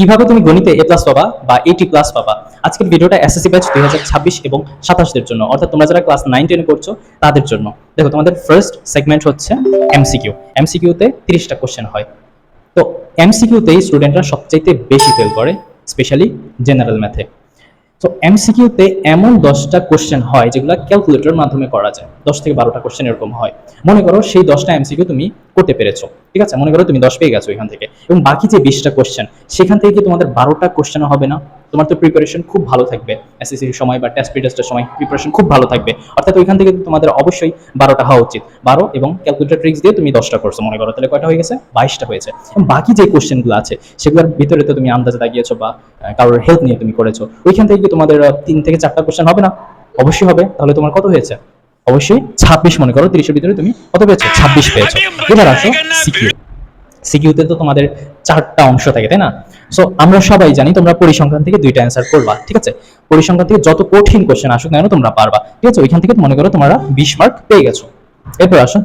কীভাবে তুমি গণিতে এ প্লাস পাবা বা এইটি প্লাস পাবা? আজকের ভিডিওটা এসএসসি ব্যাচ দুই ছাব্বিশ এবং সাতাশদের জন্য। অর্থাৎ তোমরা যারা ক্লাস নাইন টেনে করছ, তাদের জন্য। দেখো, তোমাদের ফার্স্ট সেগমেন্ট হচ্ছে এমসিকিউ এমসিকিউতে তিরিশটা কোশ্চেন হয়। তো এমসিকিউতেই স্টুডেন্টরা সবচাইতে বেশি ফেল করে স্পেশালি জেনারেল ম্যাথে এমসিকিউতে এমন দশটা কোশ্চেন হয় যেগুলো ক্যালকুলেটরের মাধ্যমে করা যায়। দশ থেকে বারোটা কোশ্চেন এরকম হয়। মনে করো সেই দশটা এমসিকিউ তুমি করতে পেরেছ, ঠিক আছে? মনে করো তুমি দশ পেয়ে গেছো এখান থেকে। এবং বাকি যে বিশটা কোশ্চেন সেখান থেকে কি তোমাদের বারোটা কোশ্চেন হবে না? তোমার তো প্রিপারেশন খুব ভালো থাকবে। এসএসসির সময় বা টেস্ট টেস্টের সময় প্রিপারেশন খুব ভালো থাকবে। অর্থাৎ ওইখান থেকে তোমাদের অবশ্যই বারোটা হওয়া উচিত। বারো এবং ক্যালকুলেটর ট্রিক্স দিয়ে তুমি দশটা করছ মনে করো। তাহলে কয়টা হয়ে গেছে? বাইশটা হয়েছে। বাকি যে কোশ্চেনগুলো আছে, সেগুলোর ভিতরে তো তুমি আন্দাজে দাগিয়েছো বা কারোর হেল্প নিয়ে তুমি করেছ। ওইখান থেকে তোমাদের তিন থেকে চারটা কোশ্চেন হবে না? অবশ্যই হবে। তাহলে তোমার কত হয়েছে? অবশ্যই ছাব্বিশ মনে করো, তিরিশের ভিতরে তুমি কত পেয়েছ? ছাব্বিশ পেয়েছ। এবার আসো সিকিউ সিকিউতে তো তোমাদের চারটা অংশ থাকে, তাই না? সো আমরা সবাই জানি তোমরা পরিসংখ্যান থেকে দুইটা অ্যান্সার করবা, ঠিক আছে? পরিসংখ্যান থেকে যত কঠিন কোশ্চেন আসুক না কেন তোমরা পারবা, ঠিক আছে? ওইখান থেকে মনে করো তোমরা বিশ মার্ক পেয়ে গেছো। এরপর আসো,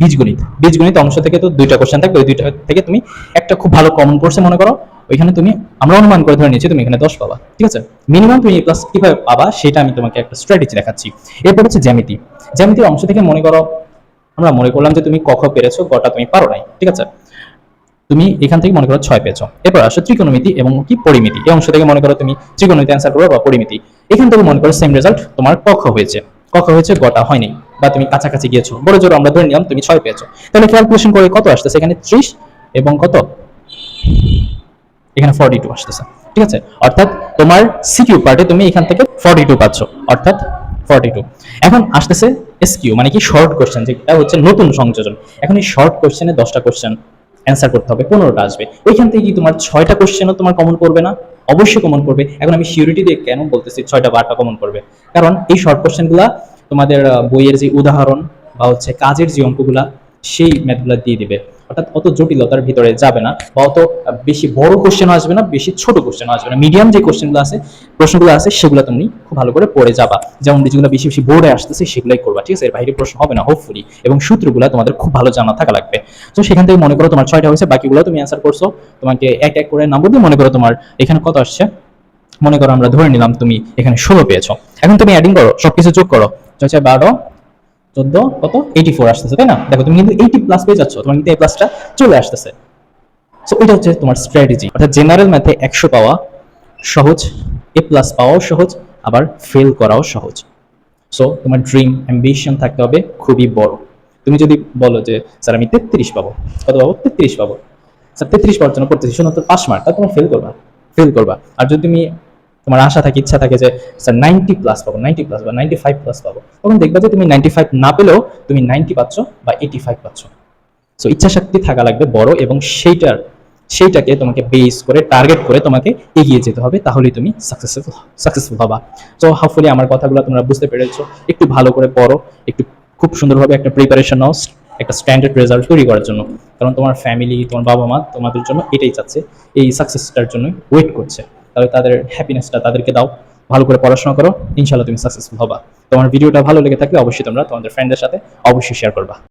বীজগণিত। বীজগণিত অংশ থেকে তো দুইটা কোশ্চেন থাকবে, ওই দুইটা থেকে তুমি একটা খুব ভালো কমন কোর্সে মনে করো, ওইখানে তুমি, আমরা অনুমান করে ধরে নিয়েছি তুমি এখানে দশ পাবা, ঠিক আছে? মিনিমাম তুমি প্লাস কীভাবে পাবা সেটা আমি তোমাকে একটা স্ট্র্যাটেজি দেখাচ্ছি। এরপর হচ্ছে জ্যামিতি। জ্যামিতির অংশ থেকে মনে করো, আমরা মনে করলাম যে তুমি কখ পেরেছ গটা তুমি পারো নাই, ঠিক আছে? তুমি এখান থেকে মনে করো ছয় পেয়েছ। এরপর আসো ত্রিকোণমিতি এবং কি পরিমিতি। এই অংশ থেকে মনে করো তুমি ত্রিকোণমিতি অ্যান্সার করো বা পরিমিতি। এখান থেকে মনে করো সেম রেজাল্ট তোমার কখ হয়েছে। কখ হয়েছে গটা হয়নি বা তুমি কাছাকাছি গিয়েছো। বড় জোর আমরা ধরে নিলাম তুমি ছয় পেয়েছ। তাহলে ক্যালকুলেশন করে কত আসতেছে? এখানে ত্রিশ এবং কত? এখানে ফর্টি টু আসতেছে। ঠিক আছে? অর্থাৎ তোমার সিকিউ পার্টে তুমি এখান থেকে ফর্টি টু পাচ্ছ। অর্থাৎ ফর্টি টু এখন আসতেছে এসকিউ মানে কি শর্ট কোশ্চেন যেটা হচ্ছে নতুন সংযোজন। এখন এই শর্ট কোশ্চেনে দশটা কোশ্চেন অ্যান্সার করতে হবে, পনেরোটা আসবে। ওইখান থেকে কি তোমার ছয়টা কোশ্চেনও তোমার কমন করবে না? অবশ্যই কমন করবে। এখন আমি সিউরিটি দিয়ে কেন বলতেছি ছয়টা বারটা কমন করবে? কারণ এই শর্ট কোশ্চেনগুলা তোমাদের বইয়ের যে উদাহরণ বা হচ্ছে কাজের যে অঙ্কগুলা, সেই ম্যাথগুলা দিয়ে দিবে। অর্থাৎ অত জটিলতার ভিতরে যাবে না বা অত বেশি বড় কোশ্চেন আসবে না, বেশি ছোট কোশ্চেন আসবে না। মিডিয়াম যে কোশ্চেনগুলো আছে, প্রশ্নগুলো আছে, সেগুলো তুমি খুব ভালো করে পড়ে যাবা। যেমন যেগুলো বেশি বেশি বোর্ডে আসতেছে, সেগুলাই করবা, ঠিক আছে? এর বাইরে প্রশ্ন হবে না হোপফুলি এবং সূত্রগুলো তোমাদের খুব ভালো জানা থাকা লাগবে। তো সেখান থেকে মনে করো তোমার ছয়টা হয়েছে, বাকিগুলো তুমি অ্যান্সার করছ। তোমাকে এক এক করে নাম্বার দিয়ে মনে করো তোমার এখানে কত আসছে? মনে করো আমরা ধরে নিলাম তুমি এখানে ষোলো পেয়েছ। এখন তুমি অ্যাডিং করো, সবকিছু যোগ করো। ছয় বারো চোদ্দ, কত? এইটি ফোর আসতেছে, তাই না? দেখো, তুমি কিন্তু এইটি প্লাস পেয়ে যাচ্ছ, তোমার কিন্তু এই প্লাসটা চলে আসতেছে। সো এটা হচ্ছে তোমার স্ট্র্যাটেজি অর্থাৎ জেনারেল ম্যাথে একশো পাওয়া সহজ এ প্লাস পাওয়াও সহজ, আবার ফেল করাও সহজ। সো তোমার ড্রিম অ্যাম্বিশন থাকতে হবে খুবই বড়। তুমি যদি বলো যে, স্যার, আমি তেত্রিশ পাবো। কত পাবো? তেত্রিশ পাবো। স্যার, তেত্রিশ পাওয়ার জন্য পড়তেছি শুধুমাত্র পাস মার্ক তা তুমি ফেল করবা। ফেল করবা। আর যদি তুমি তোমার আশা থাকে, ইচ্ছা থাকে যে, স্যার নাইনটি প্লাস পাবো নাইনটি প্লাস বা নাইনটি ফাইভ প্লাস পাবো। তখন দেখবা যে, তুমি নাইনটি ফাইভ না পেলেও তুমি নাইনটি পাচ্ছ বা এইটি ফাইভ পাচ্ছ। সো ইচ্ছা শক্তি থাকা লাগবে বড় এবং সেইটার, সেইটাকে তোমাকে বেস করে টার্গেট করে তোমাকে এগিয়ে যেতে হবে, তাহলেই তুমি সাকসেসফুল সাকসেসফুল হবা। সো হাফুলি আমার কথাগুলো তোমরা বুঝতে পেরেছ। একটু ভালো করে পড়ো, একটু খুব সুন্দরভাবে একটা প্রিপারেশন নাও একটা স্ট্যান্ডার্ড রেজাল্ট তৈরি করার জন্য। কারণ তোমার ফ্যামিলি তোমার বাবা মা তোমাদের জন্য এটাই চাচ্ছে, এই সাকসেসটার জন্য ওয়েট করছে। তাহলে তাদের হ্যাপিনেসটা তাদেরকে দাও। ভালো করে পড়াশোনা করো। ইনশাল্লাহ তুমি সাকসেসফুল হবা। তোমার ভিডিওটা ভালো লেগে থাকলে অবশ্যই তোমরা তোমাদের ফ্রেন্ডদের সাথে অবশ্যই শেয়ার করবা।